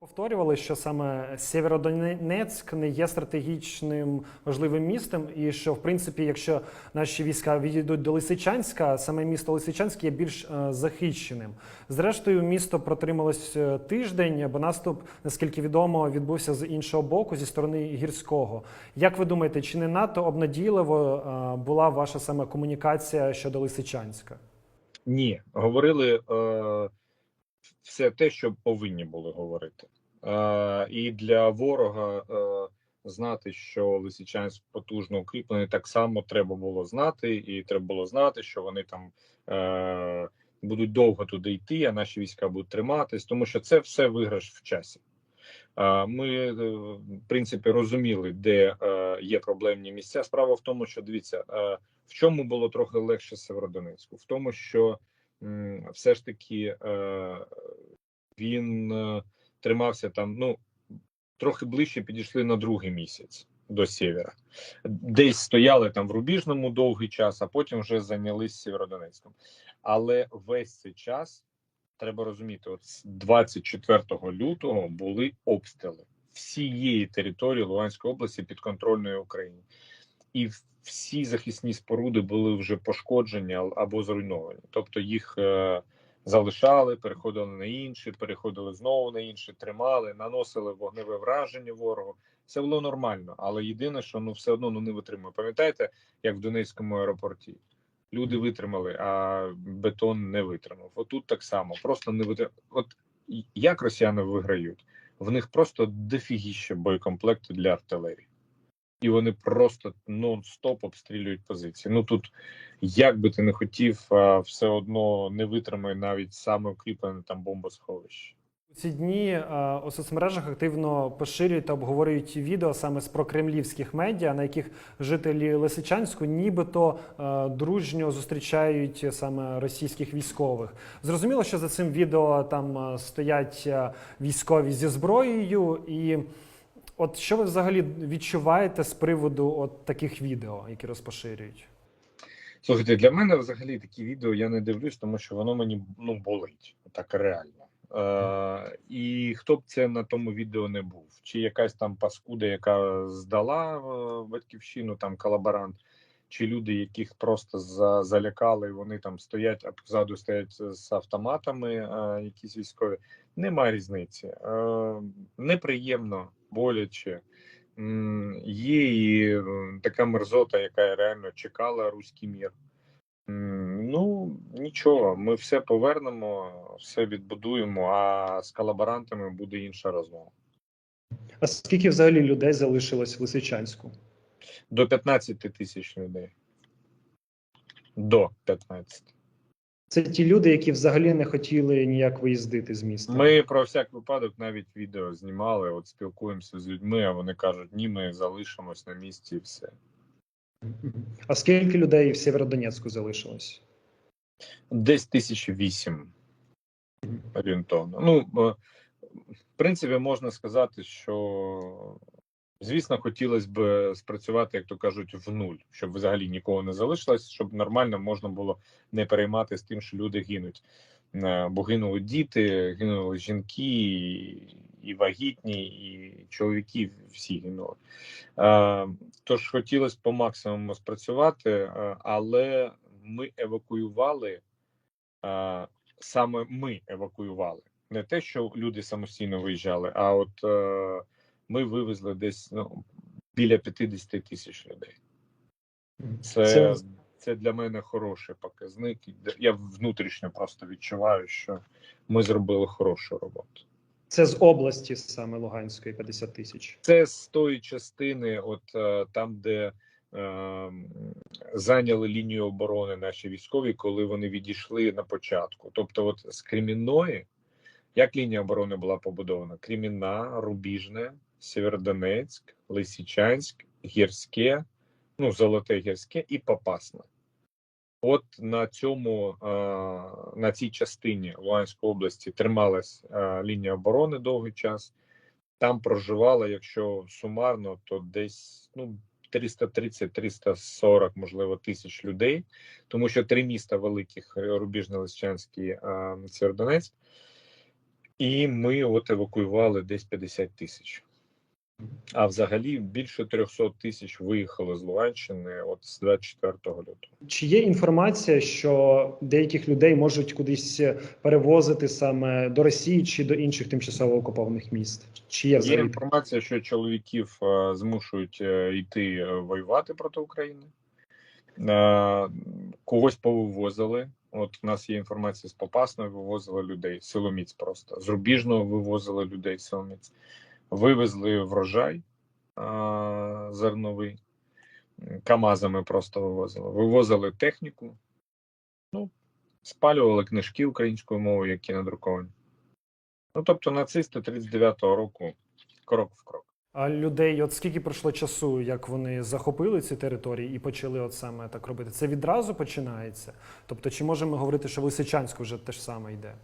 Повторювали, що саме Сєвєродонецьк не є стратегічним важливим містом, і що, в принципі, якщо наші війська відійдуть до Лисичанська, саме місто Лисичанськ є більш е, захищеним. Зрештою, місто протрималось е, тиждень, бо наступ, наскільки відомо, відбувся з іншого боку, зі сторони гірського. Як ви думаєте, чи не надто обнадійливо е, була ваша саме комунікація щодо Лисичанська? Ні, говорили е, все те, що повинні були говорити. Е, і для ворога е, знати, що Лисичанськ потужно укріплений, так само треба було знати, і треба було знати, що вони там е, будуть довго туди йти, а наші війська будуть триматись, тому що це все виграш в часі. Е, Ми, е, в принципі, розуміли, де е, є проблемні місця. Справа в тому, що дивіться, в чому було трохи легше Северодонецьку, в тому, що все ж таки е, він е, тримався там. Ну трохи ближче підійшли на другий місяць до сєвєра. Десь стояли там в Рубіжному довгий час, а потім вже зайнялись Сєвєродонецьком. Але весь цей час треба розуміти, от з 24 лютого були обстріли всієї території Луганської області підконтрольної Україні, і всі захисні споруди були вже пошкоджені або зруйновані. Тобто їх е, залишали, переходили на інші, переходили знову на інші, тримали, наносили вогневе враження ворогу. Це було нормально, але єдине, що ну все одно ну не витримує. Пам'ятаєте, як в Донецькому аеропорті? Люди витримали, а бетон не витримав. Отут так само, просто не витримав. От як росіяни виграють? В них просто дофігіще боєкомплекту для артилерії, і вони просто нон-стоп обстрілюють позиції. Ну тут, як би ти не хотів, все одно не витримає навіть саме укріплене там бомбосховище. У ці дні у соцмережах активно поширюють та обговорюють відео саме з прокремлівських медіа, на яких жителі Лисичанську нібито дружньо зустрічають саме російських військових. Зрозуміло, що за цим відео там стоять військові зі зброєю, і от що ви взагалі відчуваєте з приводу от таких відео, які розпоширюють? Слухайте, для мене взагалі такі відео я не дивлюсь, тому що воно мені ну болить так реально. Е, і хто б це на тому відео не був, чи якась там паскуда, яка здала е, батьківщину, там колаборант, чи люди, яких просто за, залякали, вони там стоять, а позаду стоять з автоматами, е, якісь військові. Немає різниці. Е, неприємно, боляче. Є і така мерзота, яка реально чекала руський мір. Ну нічого, ми все повернемо, все відбудуємо. А з колаборантами буде інша розмова. А скільки взагалі людей залишилось в Лисичанську? До 15 тисяч людей. До 15. Це ті люди, які взагалі не хотіли ніяк виїздити з міста. Ми про всяк випадок навіть відео знімали. От спілкуємося з людьми, а вони кажуть, ні, ми залишимось на місці і все. А скільки людей в Сєвєродонецьку залишилось? Десь тисячі вісім орієнтовно. Ну, е, в принципі, можна сказати, що, звісно, хотілося б спрацювати, як то кажуть, в нуль, щоб взагалі нікого не залишилось, щоб нормально можна було не перейматися тим, що люди гинуть. Е, Бо гинули діти, гинули жінки, і, вагітні, і чоловіки всі гинули. Е, Тож хотілося по максимуму спрацювати, е, але ми евакуювали саме ми евакуювали. Не те, що люди самостійно виїжджали, а от ми вивезли десь ну, біля 50 тисяч людей. Це, Це- це для мене хороший показник. Я внутрішньо просто відчуваю, що ми зробили хорошу роботу. Це з області саме Луганської 50 тисяч. Це з тої частини, от е, там, де е, зайняли лінію оборони наші військові, коли вони відійшли на початку. Тобто, от з Кремінної, як лінія оборони була побудована? Кремінна, Рубіжне, Сєвєродонецьк, Лисичанськ, Гірське, ну, Золоте Гірське і Попасне. От на цьому на цій частині Луганської області трималась лінія оборони довгий час. Там проживало, якщо сумарно, то десь ну 330-340, можливо, тисяч людей, тому що три міста великих Рубіжне, Лисичанськ і е, Сєвєродонецьк. І ми от евакуювали десь 50 тисяч. А взагалі більше 300 тисяч виїхали з Луганщини от з 24 лютого. Чи є інформація, що деяких людей можуть кудись перевозити саме до Росії чи до інших тимчасово окупованих міст? Чи є Є інформація, що чоловіків е, змушують е, йти е, воювати проти України. Когось повивозили. От у нас є інформація з Попасної, вивозили людей, силоміць просто. З Рубіжного вивозили людей силоміць. Вивезли врожай зерновий, КАМАЗами просто вивозили. Вивозили техніку, ну, спалювали книжки українською мовою, які надруковані. Ну, тобто нацисти 39-го року крок в крок. А людей, от скільки пройшло часу, як вони захопили ці території і почали от саме так робити? Це відразу починається? Тобто, чи можемо говорити, що в Лисичанську вже те ж саме йде?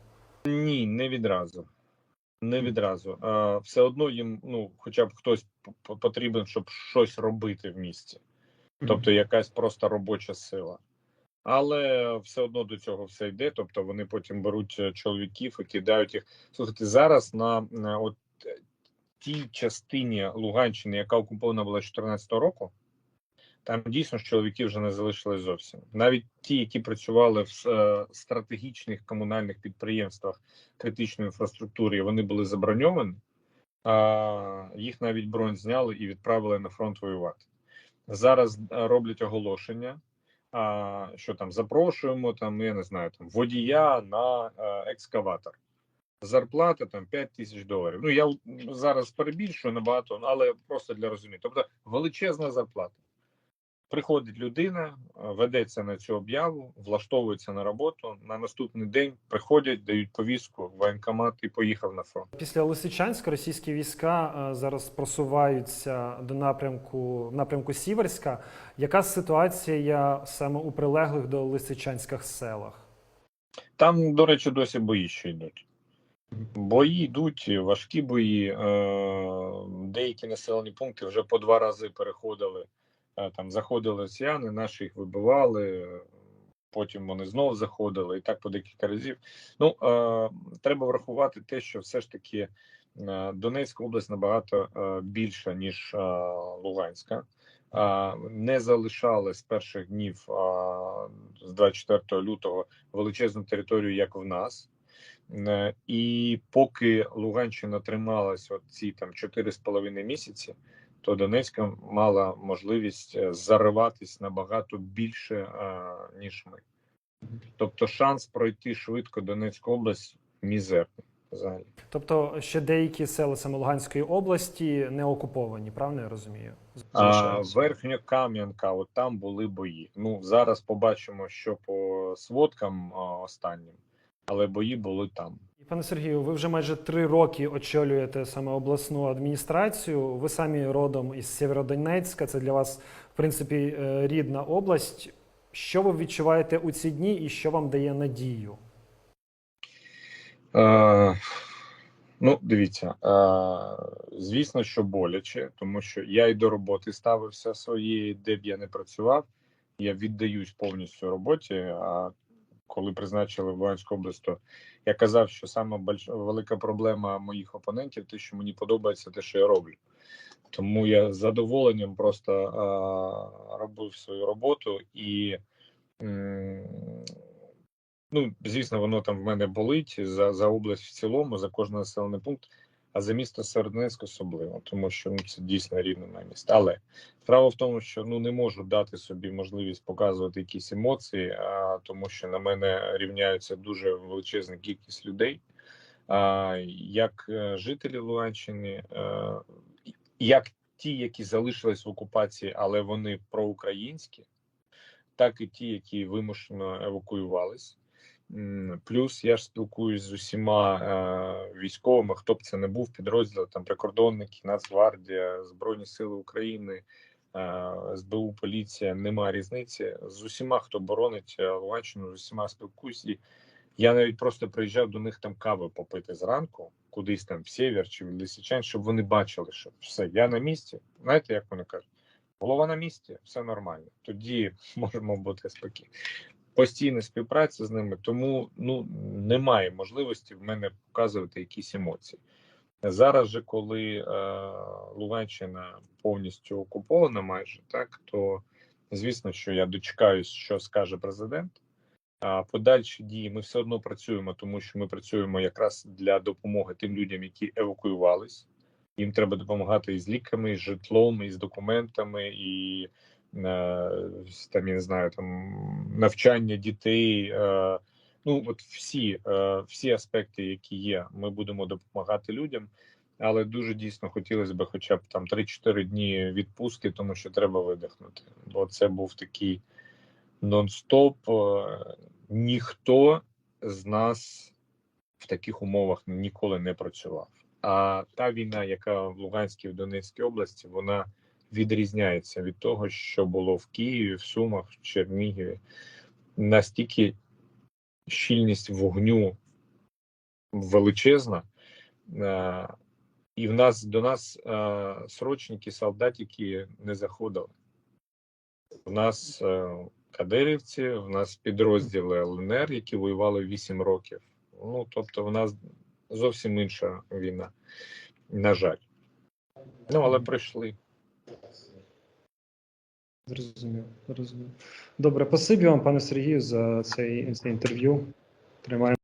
Ні, не відразу. Не відразу. А, все одно їм, ну, хоча б хтось потрібен, щоб щось робити в місті. Тобто якась просто робоча сила. Але все одно до цього все йде. Тобто вони потім беруть е, чоловіків і кидають їх. Слухайте, зараз на, на от е, тій частині Луганщини, яка окупована була з 2014 року, там дійсно ж чоловіків вже не залишилось зовсім. Навіть ті, які працювали в е, стратегічних комунальних підприємствах критичної інфраструктури, вони були заброньовані, а їх навіть бронь зняли і відправили на фронт воювати. Зараз е, роблять оголошення, а, що там запрошуємо, там я не знаю, там водія на е, екскаватор. Зарплата там 5 тисяч доларів. Ну я зараз перебільшую набагато, але просто для розуміння. Тобто величезна зарплата. Приходить людина, е, ведеться на цю об'яву, влаштовується на роботу. На наступний день приходять, дають повістку, воєнкомат і поїхав на фронт. Після Лисичанська російські війська е, зараз просуваються до напрямку напрямку Сіверська. Яка ситуація саме у прилеглих до Лисичанських селах? Там, до речі, досі бої ще йдуть. Бої йдуть, важкі бої. Е, деякі населені пункти вже по два рази переходили. Е, там заходили росіяни, наші їх вибивали, потім вони знов заходили, і так по декілька разів. Ну, е, треба врахувати те, що все ж таки е, Донецька область набагато е, більша, ніж е, Луганська. Е, не залишали з перших днів е, з 24 лютого величезну територію, як в нас. І поки Луганщина трималась от ці там 4,5 місяці, то Донецька мала можливість е, зариватись набагато більше, ніж ми. Тобто шанс пройти швидко Донецьку область мізерний взагалі. Тобто ще деякі села саме Луганської області не окуповані, правильно я розумію? А, Залишається. Верхньокам'янка, от там були бої. Ну зараз побачимо, що по сводкам останнім, але бої були там. Пане Сергію, ви вже майже три роки очолюєте саме обласну адміністрацію. Ви самі родом із Сєвєродонецька. Це для вас, в принципі, е, рідна область. Що ви відчуваєте у ці дні і що вам дає надію? Е, ну, дивіться, е, звісно, що боляче, тому що я і до роботи ставився своєї, де б я не працював. Я віддаюсь повністю роботі. А коли призначили в Луганську область, то я казав, що саме велика проблема моїх опонентів, те, що мені подобається, те, що я роблю. Тому я з задоволенням просто е, робив свою роботу і. Ну, звісно, воно там в мене болить за, за область в цілому, за кожен населений пункт, а за місто Середнецьк особливо, тому що ну, це дійсно рідне моє місто. Але справа в тому, що ну не можу дати собі можливість показувати якісь емоції, а, тому що на мене рівняються дуже величезна кількість людей, а, як е, жителі Луганщини, е, як ті, які залишились в окупації, але вони проукраїнські, так і ті, які вимушено евакуювались. Плюс я ж спілкуюсь з усіма е, військовими, хто б це не був підрозділ, там прикордонники, Нацгвардія, Збройні Сили України, е, СБУ, поліція, нема різниці. З усіма, хто боронить е, Луганщину, з усіма спілкуюсь. І я навіть просто приїжджав до них там кави попити зранку, кудись там в Сєвєр чи в Лисичань, щоб вони бачили, що все, я на місці. Знаєте, як вони кажуть? Голова на місці, все нормально. Тоді можемо бути спокійні. Постійна співпраця з ними, тому ну немає можливості в мене показувати якісь емоції. Зараз же, коли е, Луганщина повністю окупована, майже так, то звісно, що я дочекаюсь, що скаже президент. А подальші дії ми все одно працюємо, тому що ми працюємо якраз для допомоги тим людям, які евакуювались. Їм треба допомагати і з ліками, з житлом, і з документами, і там я не знаю, там навчання дітей. Е, ну от всі, е, всі аспекти, які є, ми будемо допомагати людям. Але дуже дійсно хотілося б, хоча б там 3-4 дні відпустки, тому що треба видихнути. Бо це був такий нон-стоп. Е, Ніхто з нас в таких умовах ніколи не працював. А та війна, яка в Луганській в Донецькій області, вона відрізняється від того, що було в Києві, в Сумах, в Чернігові. Настільки щільність вогню величезна, е, і в нас до нас е, срочники, солдатики не заходили. У нас е, кадирівці, в нас підрозділи ЛНР, які воювали 8 років. Ну тобто, в нас зовсім інша війна. На жаль. Ну, але прийшли. Зрозумів, зрозумів. Добре, спасибі вам, пане Сергію, за цей, це інтерв'ю. Тримаємо.